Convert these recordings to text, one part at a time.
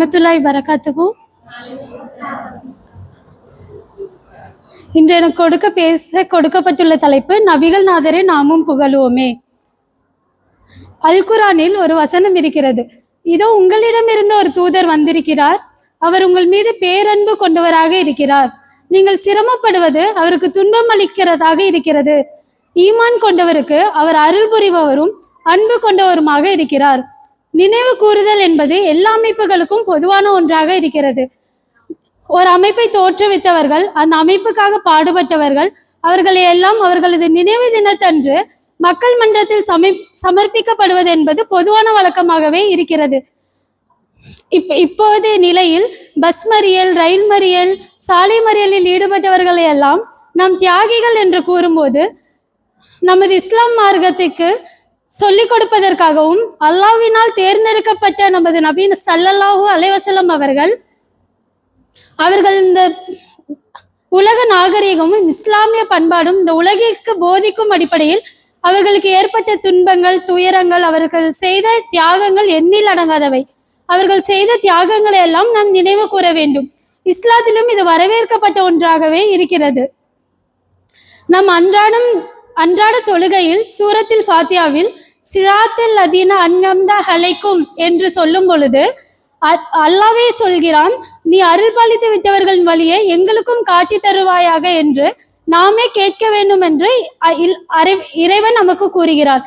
ரஹமத்துல்லாய் வரகாத்துக்கும் இன்று எனக்கு கொடுக்க பேச கொடுக்கப்பட்டுள்ள தலைப்பு நபிகள் நாதரை நாமும் புகழுவோமே. அல்குரானில் ஒரு வசனம் இருக்கிறது. இதோ உங்களிடமிருந்து ஒரு தூதர் வந்திருக்கிறார். அவர் உங்கள் மீது பேரன்பு கொண்டவராக இருக்கிறார். நீங்கள் சிரமப்படுவது அவருக்கு துன்பம் அளிக்கிறதாக இருக்கிறது. ஈமான் கொண்டவருக்கு அவர் அருள் புரிபவரும் அன்பு கொண்டவருமாக இருக்கிறார். நினைவு கூறுதல் என்பது எல்லா அமைப்புகளுக்கும் பொதுவான ஒன்றாக இருக்கிறது. ஒரு அமைப்பை தோற்றுவித்தவர்கள் அந்த அமைப்புக்காக பாடுபட்டவர்கள் அவர்களை எல்லாம் அவர்களது நினைவு தினத்தன்று மக்கள் மன்றத்தில் சமை சமர்ப்பிக்கப்படுவது என்பது பொதுவான வழக்கமாகவே இருக்கிறது. இப்ப இப்போதைய நிலையில் பஸ் மறியல் ரயில் மறியல் சாலை மறியலில் ஈடுபட்டவர்களை எல்லாம் நாம் தியாகிகள் என்று கூறும்போது நமது இஸ்லாம் மார்க்கத்துக்கு சொல்லிக் கொடுப்பதற்காகவும் அல்லாஹ்வினால் தேர்ந்தெடுக்கப்பட்ட நமது நபீன் சல்லல்லாஹு அலைவசலம் அவர்கள் அவர்கள் இந்த உலக நாகரிகமும் இஸ்லாமிய பண்பாடும் இந்த உலகிற்கு போதிக்கும் அடிப்படையில் அவர்களுக்கு ஏற்பட்ட துன்பங்கள் துயரங்கள் அவர்கள் செய்த தியாகங்கள் எண்ணில் அடங்காதவை. அவர்கள் செய்த தியாகங்களை எல்லாம் நாம் நினைவு கூற வேண்டும். இஸ்லாத்திலும் இது வரவேற்கப்பட்ட ஒன்றாகவே இருக்கிறது. நம் அன்றாடம் அன்றாட தொழுகையில் சூரத்தில் ஃபாத்தியாவில் சிராத்தில் அதீன அன்னம்தா ஹலைக்கும் என்று சொல்லும் பொழுது அ- அல்லாவே சொல்கிறான் நீ அருள் பாலித்து விட்டவர்களின் வழியை எங்களுக்கும் காட்டி தருவாயாக என்று நாமே கேட்க வேண்டும் என்று இல்- அறை- இறைவன் நமக்கு கூறுகிறார்.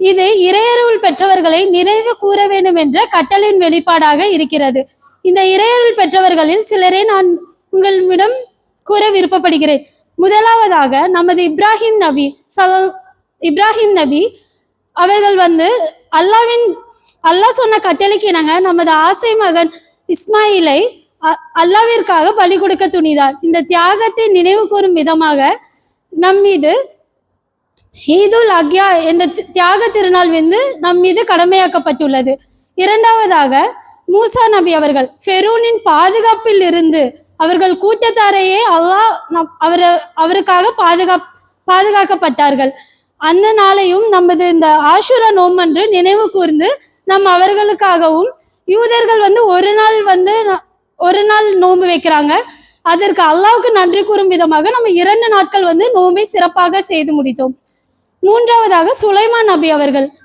இது இறையருள் பெற்றவர்களை நிறைவு கூற வேண்டும் என்ற கட்டளையின் வெளிப்பாடாக இருக்கிறது. இந்த இறையருள் பெற்றவர்களில் சிலரை நான் உங்களிடம் கூற விருப்பப்படுகிறேன். முதலாவதாக நமது இப்ராஹிம் நபி சல் இப்ராஹிம் நபி அவர்கள் வந்து அல்லாவின் அல்லாஹ் சொன்ன கட்டளைக்கு இணங்க நமது ஆசை மகன் இஸ்மாயிலை அ- அல்லாவிற்காக பலி கொடுக்க துணிதார் இந்த தியாகத்தை நினைவு கூறும் விதமாக நம் மீது ஈதுல் அக்யா என்ற தியாக திருநாள் வந்து நம் மீது கடமையாக்கப்பட்டுள்ளது. இரண்டாவதாக மூசா நபி அவர்கள் ஃபெரூனின் பாதுகாப்பில் இருந்து அவர்கள் கூட்டத்தாரையே அல்லாஹ் நம்- அவர் அவருக்காக பாதுகாப் பாதுகாக்கப்பட்டார்கள். அந்த நாளையும் நமது இந்த ஆஷுரா நோம்பன்று நினைவு கூர்ந்து நம் அவர்களுக்காகவும் யூதர்கள் வந்து ஒரு நாள் வந்து ஒரு நாள் நோன்பு வைக்கிறாங்க. அதற்கு அல்லாவுக்கு நன்றி கூறும் விதமாக நம்ம இரண்டு நாட்கள் வந்து நோன்பை சிறப்பாக செய்து முடித்தோம். மூன்றாவதாக சுலைமான் நபி அவர்கள்.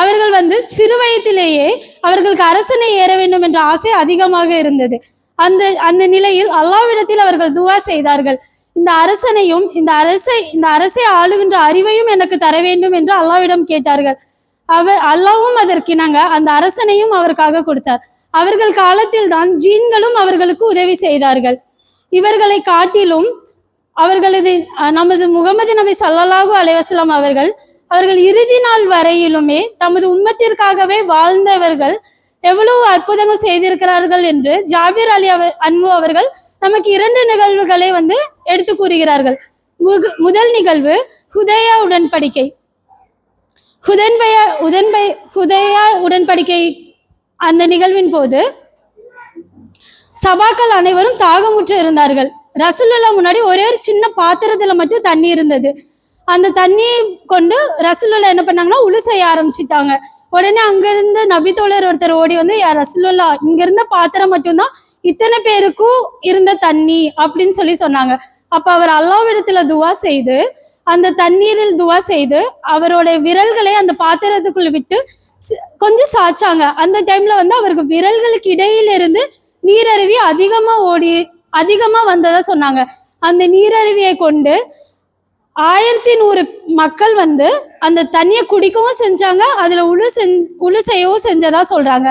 அவர்கள் வந்து சிறு வயதிலேயே அவர்களுக்கு அரசனை ஏற வேண்டும் என்ற ஆசை அதிகமாக இருந்தது. அந்த அந்த நிலையில் அல்லாவிடத்தில் அவர்கள் துவா செய்தார்கள். இந்த அரசனையும் இந்த அரசை இந்த அரசை ஆளுகின்ற அறிவையும் எனக்கு தர வேண்டும் என்று அல்லாவிடம் கேட்டார்கள். அவர் அல்லாவும் அதற்கிணங்க அந்த அரசனையும் அவருக்காக கொடுத்தார். அவர்கள் காலத்தில் தான் ஜீன்களும் அவர்களுக்கு உதவி செய்தார்கள். இவர்களை காட்டிலும் அவர்களது நமது முகமது நபி சல்லாஹூ அலைவாஸ்லாம் அவர்கள் அவர்கள் இறுதி நாள் வரையிலுமே தமது உண்மத்திற்காகவே வாழ்ந்தவர்கள் எவ்வளவு அற்புதங்கள் செய்திருக்கிறார்கள் என்று ஜாபீர் அலி அவர் அன்பு அவர்கள் நமக்கு இரண்டு நிகழ்வுகளை வந்து எடுத்து கூறுகிறார்கள். முகு- முதல் நிகழ்வு ஹுதயா உடன்படிக்கை. ஹுதன்பய உடன்பை ஹுதயா உடன்படிக்கை அந்த நிகழ்வின் போது சபாக்கள் அனைவரும் தாகமுற்று இருந்தார்கள். ரசூலுல்லா முன்னாடி ஒரே ஒரு சின்ன பாத்திரத்துல மட்டும் தண்ணி இருந்தது. அந்த தண்ணியை கொண்டு ரசூலுல்லா என்ன பண்ணாங்கன்னா உழு செய்ய ஆரம்பிச்சிட்டாங்க. உடனே அங்கிருந்து நபித்தோழர் ஒருத்தர் ஓடி வந்து "யா ரசூலுல்லா இங்கிருந்த பாத்திரம் மட்டும்தான் இத்தனை பேருக்கும் இருந்த தண்ணி அப்படின்னு சொல்லி சொன்னாங்க. அப்ப அவர் அல்லாவிடத்துல துவா செய்து அந்த தண்ணீரில் துவா செய்து அவரோட விரல்களை அந்த பாத்திரத்துக்குள்ள விட்டு கொஞ்சம் சாய்ச்சாங்க. அந்த டைம்ல வந்து அவருக்கு விரல்களுக்கு இடையில இருந்து நீரருவி அதிகமா ஓடி அதிகமா வந்ததா சொன்னாங்க. அந்த நீரருவியை கொண்டு ஆயிரத்தி நூறு மக்கள் வந்து அந்த தண்ணியை குடிக்கவும் செஞ்சாங்க அதில் உழு செஞ் உழு செய்யவும் செஞ்சதா சொல்கிறாங்க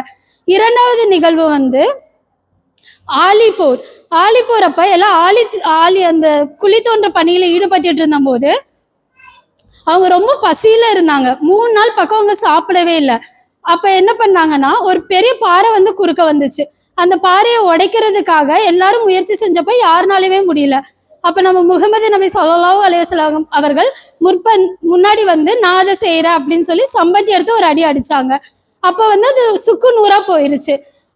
இரண்டாவது நிகழ்வு வந்து ஆலிப்போர். ஆலிப்போர் அப்போ எல்லாம் ஆலி ஆலி அந்த குழி தோன்ற பணியில் ஈடுபட்டுட்டு இருந்தபோது அவங்க ரொம்ப பசியில் இருந்தாங்க. மூணு நாள் பக்கம் அவங்க சாப்பிடவே இல்லை. அப்போ என்ன பண்ணாங்கன்னா ஒரு பெரிய பாறை வந்து குறுக்க வந்துச்சு. அந்த பாறையை உடைக்கிறதுக்காக எல்லாரும் முயற்சி செஞ்சப்போ யாருனாலுமே முடியல. அப்ப நம்ம முகமது நபி ஸல்லல்லாஹு அலையவசலாம் அவர்கள் முற்பன் முன்னாடி வந்து நான் அதை செய்யறேன் அப்படின்னு சொல்லி சம்பத்தி எடுத்து ஒரு அடி அடிச்சாங்க. அப்ப வந்து அது சுக்கு நூறா போயிருச்சு.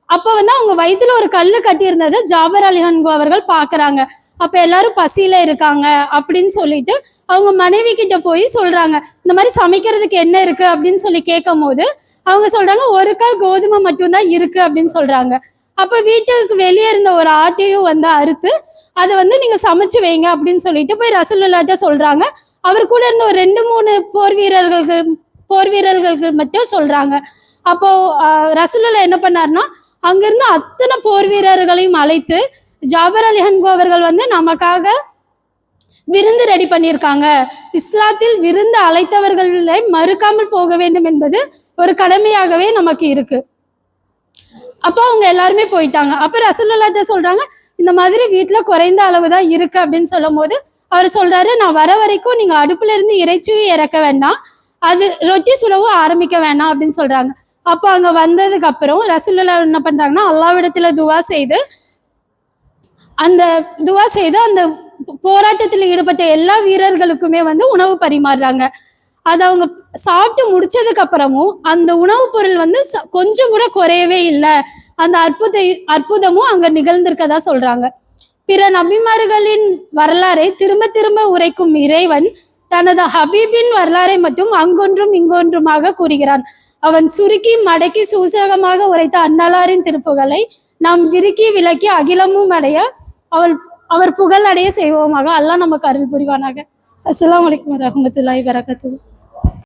அப்ப வந்து அவங்க வயிற்றுல ஒரு கல்லு கட்டி இருந்ததை ஜாபர் அலிஹன்கு அவர்கள் பாக்குறாங்க. அப்ப எல்லாரும் பசியில இருக்காங்க அப்படின்னு சொல்லிட்டு அவங்க மனைவி கிட்ட போய் சொல்றாங்க. இந்த மாதிரி சமைக்கிறதுக்கு என்ன இருக்கு அப்படின்னு சொல்லி கேட்கும் போது அவங்க சொல்றாங்க ஒரு கால் கோதுமை மட்டும்தான் இருக்கு அப்படின்னு சொல்றாங்க. அப்ப வீட்டுக்கு வெளியே இருந்த ஒரு ஆட்டையும் வந்து அறுத்து அதை வந்து நீங்க சமைச்சு வைங்க அப்படின்னு சொல்லிட்டு போய் ரசூலுல்லாட்ட சொல்றாங்க. அவர் கூட இருந்த ஒரு ரெண்டு மூணு போர் வீரர்களுக்கு போர் வீரர்களுக்கு மட்டும் சொல்றாங்க. அப்போ ரசூலுல்லா என்ன பண்ணார்னா அங்கிருந்து அத்தனை போர் வீரர்களையும் அழைத்து ஜாபர் அலி ஹன்கோ அவர்கள் வந்து நமக்காக விருந்து ரெடி பண்ணியிருக்காங்க. இஸ்லாத்தில் விருந்து அழைத்தவர்களை மறுக்காமல் போக வேண்டும் என்பது ஒரு கடமையாகவே நமக்கு இருக்குது அப்போ அவங்க எல்லாருமே போயிட்டாங்க. அப்போ ரசூலுல்லாத சொல்றாங்க இந்த மாதிரி வீட்டில் குறைந்த அளவு தான் இருக்கு அப்படின்னு சொல்லும் போது அவர் சொல்றாரு நான் வர வரைக்கும் நீங்க அடுப்புல இருந்து இறைச்சியும் இறக்க வேண்டாம். அது ரொட்டி சுடவும் ஆரம்பிக்க வேண்டாம் அப்படின்னு சொல்றாங்க. அப்போ அங்க வந்ததுக்கு அப்புறம் ரசூலுல்லா என்ன பண்றாங்கன்னா அல்லாவிடத்துல துவா செய்து அந்த துவா செய்து அந்த போராட்டத்தில் ஈடுபட்ட எல்லா வீரர்களுக்குமே வந்து உணவு பரிமாறுறாங்க. அது அவங்க சாப்பிட்டு முடிச்சதுக்கு அப்புறமும் அந்த உணவுப் பொருள் வந்து ச- கொஞ்சம் கூட குறையவே இல்லை. அந்த அற்புத அற்புதமும் அங்க நிகழ்ந்திருக்கதா சொல்றாங்க. பிற நபிமார்களின் வரலாறை திரும்ப திரும்ப உரைக்கும் இறைவன் தனது ஹபீபின் வரலாறை மட்டும் அங்கொன்றும் இங்கொன்றுமாக கூறுகிறான். அவன் சுருக்கி மடக்கி சூசகமாக உரைத்த அன்னலாரின் திருப்புகளை நாம் விருக்கி விளக்கி அகிலமும் அடைய அவள் அவர் புகழ் அடைய செய்வோமாக. அல்லாஹ் நமக்கு அருள் புரிவானாக. அஸ்லாம் வலைக்கம் வரமத்துல்லாய் வரகத்து